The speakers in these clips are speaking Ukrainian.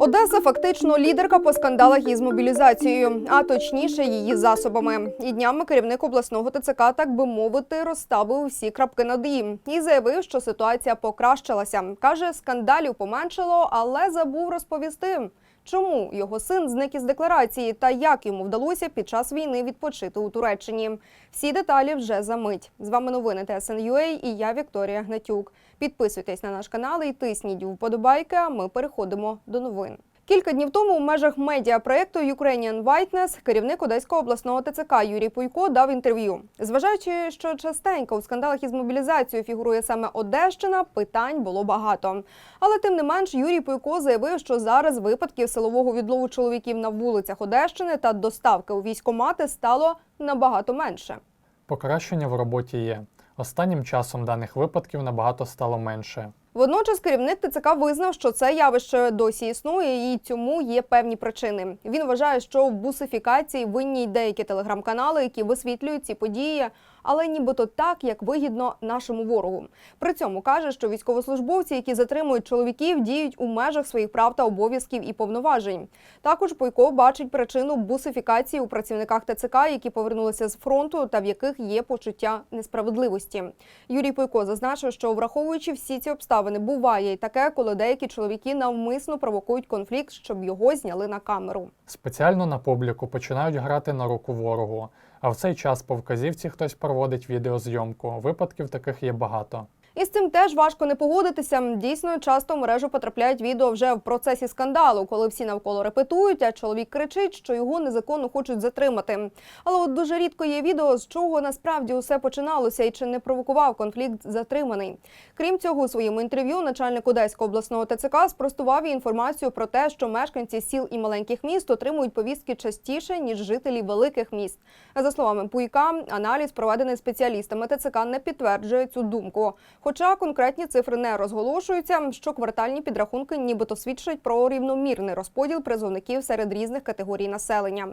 Одеса фактично лідерка по скандалах із мобілізацією, а точніше її засобами. І днями керівник обласного ТЦК, так би мовити, розставив всі крапки над «і» і заявив, що ситуація покращилася. каже, скандалів поменшало, але забув розповісти. Чому його син зник із декларації та як йому вдалося під час війни відпочити у Туреччині? Всі деталі вже за мить. З вами новини ТСНЮА і я Вікторія Гнатюк. Підписуйтесь на наш канал і тисніть вподобайки. А ми переходимо до новин. Кілька днів тому у межах медіапроєкту Ukrainian Whiteness керівник Одеського обласного ТЦК Юрій Пуйко дав інтерв'ю. Зважаючи, що частенько у скандалах із мобілізацією фігурує саме Одещина, питань було багато. Але тим не менш Юрій Пуйко заявив, що зараз випадків силового відлову чоловіків на вулицях Одещини та доставки у військомати стало набагато менше. Покращення в роботі є. Останнім часом даних випадків набагато стало менше. Водночас керівник ТЦК визнав, що це явище досі існує, і цьому є певні причини. Він вважає, що в бусифікації винні й деякі телеграм-канали, які висвітлюють ці події, але нібито так, як вигідно нашому ворогу. При цьому каже, що військовослужбовці, які затримують чоловіків, діють у межах своїх прав та обов'язків і повноважень. Також Пойко бачить причину бусифікації у працівниках ТЦК, які повернулися з фронту та в яких є почуття несправедливості. Юрій Пойко зазначив, що враховуючи всі ці обставини, буває і таке, коли деякі чоловіки навмисно провокують конфлікт, щоб його зняли на камеру. Спеціально на публіку починають грати на руку ворогу, а в цей час по вказівці хтось проводить відеозйомку. Випадків таких є багато. І з цим теж важко не погодитися. Дійсно, часто в мережу потрапляють відео вже в процесі скандалу, коли всі навколо репетують, а чоловік кричить, що його незаконно хочуть затримати. Але от дуже рідко є відео, з чого насправді усе починалося і чи не провокував конфлікт затриманий. Крім цього, у своєму інтерв'ю начальник Одеського обласного ТЦК спростував інформацію про те, що мешканці сіл і маленьких міст отримують повістки частіше ніж жителі великих міст. За словами Пуйка, аналіз, проведений спеціалістами ТЦК, не підтверджує цю думку. Хоча конкретні цифри не розголошуються, що квартальні підрахунки нібито свідчать про рівномірний розподіл призовників серед різних категорій населення.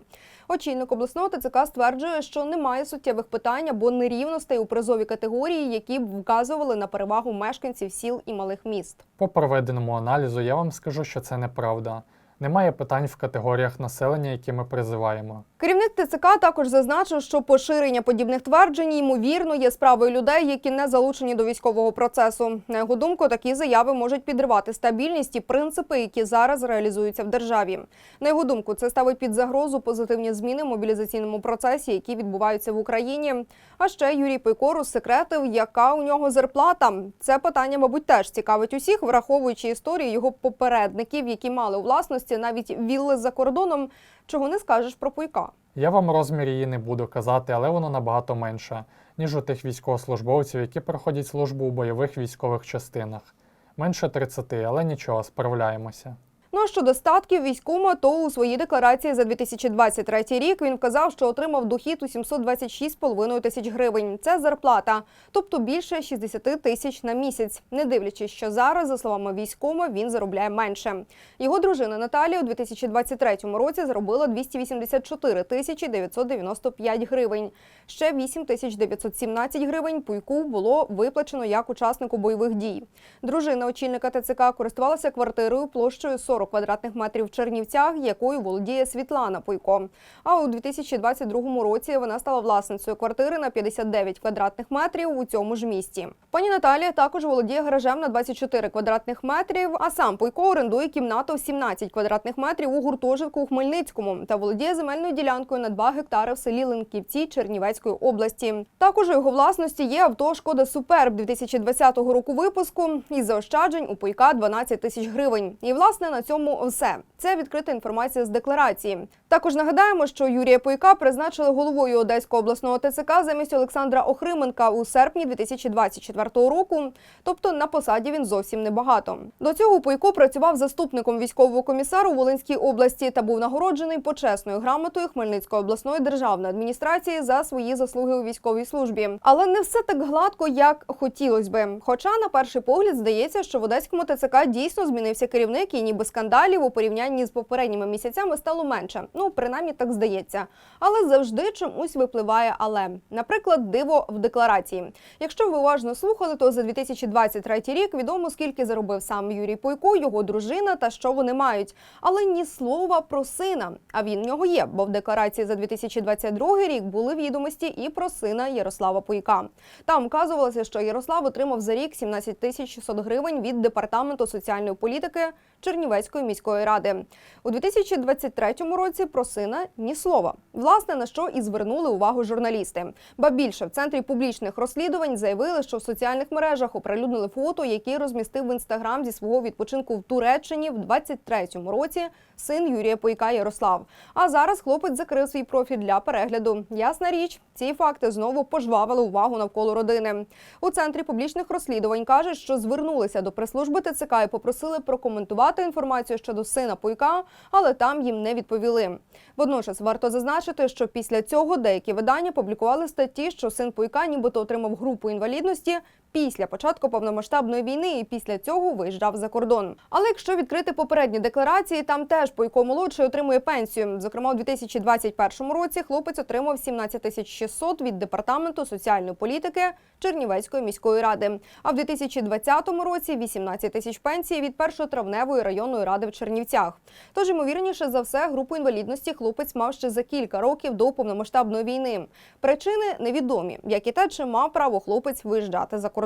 Очільник обласного ТЦК стверджує, що немає суттєвих питань або нерівностей у призовій категорії, які б вказували на перевагу мешканців сіл і малих міст. По проведеному аналізу я вам скажу, що це неправда. Немає питань в категоріях населення, які ми призиваємо. Керівник ТЦК також зазначив, що поширення подібних тверджень ймовірно є справою людей, які не залучені до військового процесу. На його думку, такі заяви можуть підривати стабільність і принципи, які зараз реалізуються в державі. На його думку, це ставить під загрозу позитивні зміни в мобілізаційному процесі, які відбуваються в Україні. А ще Юрій Пойко розсекретив, яка у нього зарплата. Це питання, мабуть, теж цікавить усіх, враховуючи історії його попередників, які мали у власності навіть вілли за кордоном. Чого не скажеш про Пуйка? Я вам розмір її не буду казати, але воно набагато менше, ніж у тих військовослужбовців, які проходять службу у бойових військових частинах. Менше 30, але нічого, справляємося. Ну а щодо статків військома, то у своїй декларації за 2023 рік він вказав, що отримав дохід у 726,5 тисяч гривень. Це зарплата, тобто більше 60 тисяч на місяць. Не дивлячись, що зараз, за словами військома, він заробляє менше. Його дружина Наталія у 2023 році заробила 284 тисячі 995 гривень. Ще 8 тисяч 917 гривень пуйку було виплачено як учаснику бойових дій. Дружина очільника ТЦК користувалася квартирою площею 40 квадратних метрів в Чернівцях, якою володіє Світлана Пуйко. А у 2022 році вона стала власницею квартири на 59 квадратних метрів у цьому ж місті. Пані Наталія також володіє гаражем на 24 квадратних метрів, а сам Пуйко орендує кімнату в 17 квадратних метрів у гуртожитку у Хмельницькому та володіє земельною ділянкою на 2 гектари в селі Ленківці Чернівецької області. Також у його власності є авто Шкода Суперб 2020 року випуску із заощаджень у Пуйка 12 тисяч гривень. І власне на цьому все. Це відкрита інформація з декларації. Також нагадаємо, що Юрія Пуйка призначили головою Одеського обласного ТЦК замість Олександра Охрименка у серпні 2024 року. Тобто на посаді він зовсім небагато. До цього Пуйко працював заступником військового комісару Волинській області та був нагороджений почесною грамотою Хмельницької обласної державної адміністрації за свої заслуги у військовій службі. Але не все так гладко, як хотілось би. Хоча на перший погляд здається, що в Одеському ТЦК дійсно змінився керівник і ніби скандалів у порівнянні з попередніми місяцями стало менше. Ну, принаймні так здається. Але завжди чомусь випливає але. Наприклад, диво в декларації. Якщо ви уважно слухали, то за 2023 рік відомо скільки заробив сам Юрій Пойко, його дружина та що вони мають. Але ні слова про сина. А він в нього є, бо в декларації за 2022 рік були відомості і про сина Ярослава Пойка. Там вказувалося, що Ярослав отримав за рік 17 тисяч 600 гривень від департаменту соціальної політики Чернівецької міської ради. У 2023 році про сина ні слова. Власне на що і звернули увагу журналісти. Ба більше в центрі публічних розслідувань заявили, що в соціальних мережах оприлюднили фото, які розмістив в інстаграм зі свого відпочинку в Туреччині в 23-му році син Юрія Пойка Ярослав. А зараз хлопець закрив свій профіль для перегляду. Ясна річ, ці факти знову пожвавили увагу навколо родини. У центрі публічних розслідувань кажуть, що звернулися до прес-служби ТЦК і попросили прокоментувати інформацію щодо сина Пойка, але там їм не відповіли. Водночас варто зазначити, що після цього деякі видання публікували статті, що син Пойка нібито отримав групу інвалідності після початку повномасштабної війни і після цього виїжджав за кордон. Але якщо відкрити попередні декларації, там теж Пойко молодший отримує пенсію. Зокрема, у 2021 році хлопець отримав 17 тисяч 600 від департаменту соціальної політики Чернівецької міської ради. А в 2020 році 18 тисяч пенсії від першотравневої районної ради в Чернівцях. Тож, ймовірніше за все, групу інвалідності хлопець мав ще за кілька років до повномасштабної війни. Причини невідомі, як і те, чи мав право хлопець виїжджати за кордон.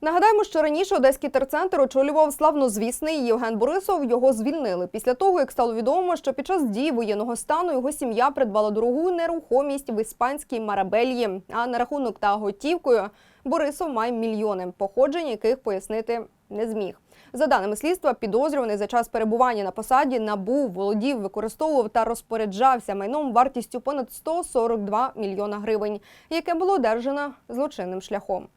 Нагадаємо, що раніше Одеський терцентр очолював славнозвісний Євген Борисов. Його звільнили після того, як стало відомо, що під час дії воєнного стану його сім'я придбала дорогу нерухомість в іспанській Марабельї. А на рахунок та готівкою Борисов має мільйони, походження яких пояснити не зміг. За даними слідства, підозрюваний за час перебування на посаді набув, володів, використовував та розпоряджався майном вартістю понад 142 мільйона гривень, яке було одержано злочинним шляхом.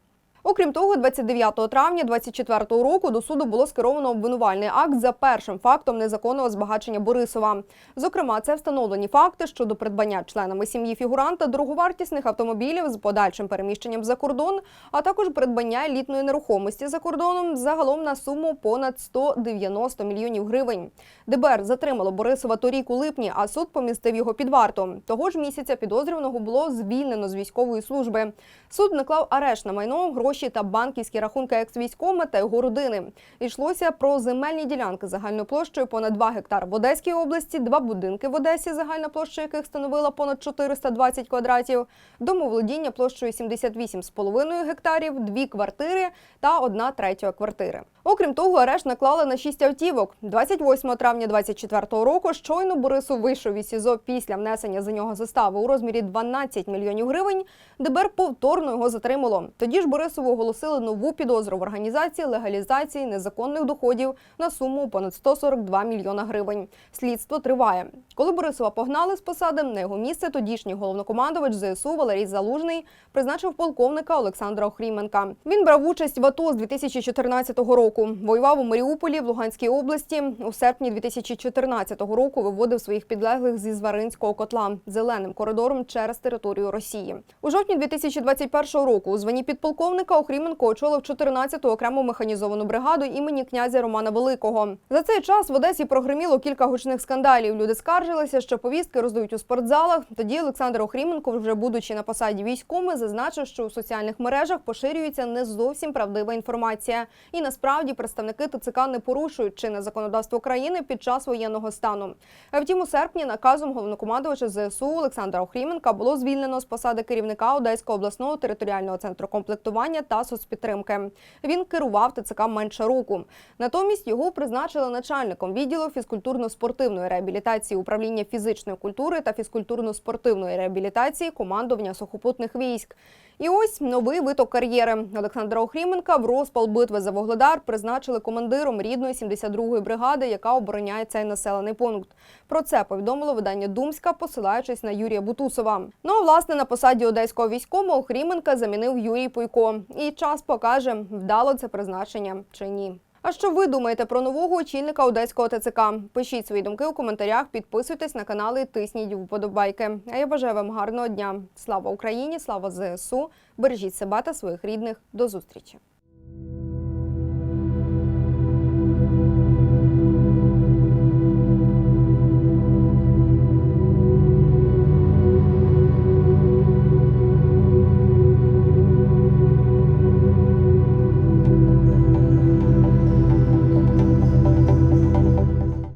Окрім того, 29 травня 2024 року до суду було скеровано обвинувальний акт за першим фактом незаконного збагачення Борисова. Зокрема, це встановлені факти щодо придбання членами сім'ї фігуранта дороговартісних автомобілів з подальшим переміщенням за кордон, а також придбання елітної нерухомості за кордоном загалом на суму понад 190 мільйонів гривень. ДБР затримало Борисова торік у липні, а суд помістив його під варту. Того ж місяця підозрюваного було звільнено з військової служби. Суд наклав арешт на майно, гроші та банківські рахунки екс-військома та його родини. Йшлося про земельні ділянки загальною площею понад 2 гектар в Одеській області, два будинки в Одесі, загальна площа яких становила понад 420 квадратів, домоволодіння площею 78,5 гектарів, дві квартири та одна третя квартири. Окрім того, арешт наклали на шість автівок. 28 травня 2024 року щойно Борисов вийшов із СІЗО після внесення за нього застави у розмірі 12 мільйонів гривень. ДБР повторно його затримало. Тоді ж Борисову оголосили нову підозру в організації легалізації незаконних доходів на суму понад 142 мільйона гривень. Слідство триває. Коли Борисова погнали з посади, на його місце тодішній головнокомандувач ЗСУ Валерій Залужний призначив полковника Олександра Охріменка. Він брав участь в АТО з 2014 року. Воював у Маріуполі в Луганській області. У серпні 2014 року виводив своїх підлеглих зі Зваринського котла зеленим коридором через територію Росії. У жовтні 2021 року у званні підполковника Охріменко очолив 14-ту окрему механізовану бригаду імені князя Романа Великого. За цей час в Одесі прогреміло кілька гучних скандалів. Люди скаржилися, що повістки роздають у спортзалах. Тоді Олександр Охріменко, вже будучи на посаді військоми, зазначив, що у соціальних мережах поширюється не зовсім правдива інформація. І насправді представники ТЦК не порушують чинне законодавство країни під час воєнного стану. А Втім, у серпні наказом головнокомандувача ЗСУ Олександра Охріменка було звільнено з посади керівника Одеського обласного територіального центру комплектування та соцпідтримки. Він керував ТЦК менше року. Натомість його призначили начальником відділу фізкультурно-спортивної реабілітації управління фізичної культури та фізкультурно-спортивної реабілітації командування сухопутних військ. І ось новий виток кар'єри. Олександра Охріменка в розпал битви за Вогледар призначили командиром рідної 72-ї бригади, яка обороняє цей населений пункт. Про це повідомило видання Думська, посилаючись на Юрія Бутусова. Ну а власне на посаді одеського військового Охріменка замінив Юрій Пуйко. І час покаже, вдало це призначення чи ні. А що ви думаєте про нового очільника одеського ТЦК? Пишіть свої думки у коментарях, підписуйтесь на канал і тисніть вподобайки. А я бажаю вам гарного дня. Слава Україні! Слава ЗСУ! Бережіть себе та своїх рідних. До зустрічі!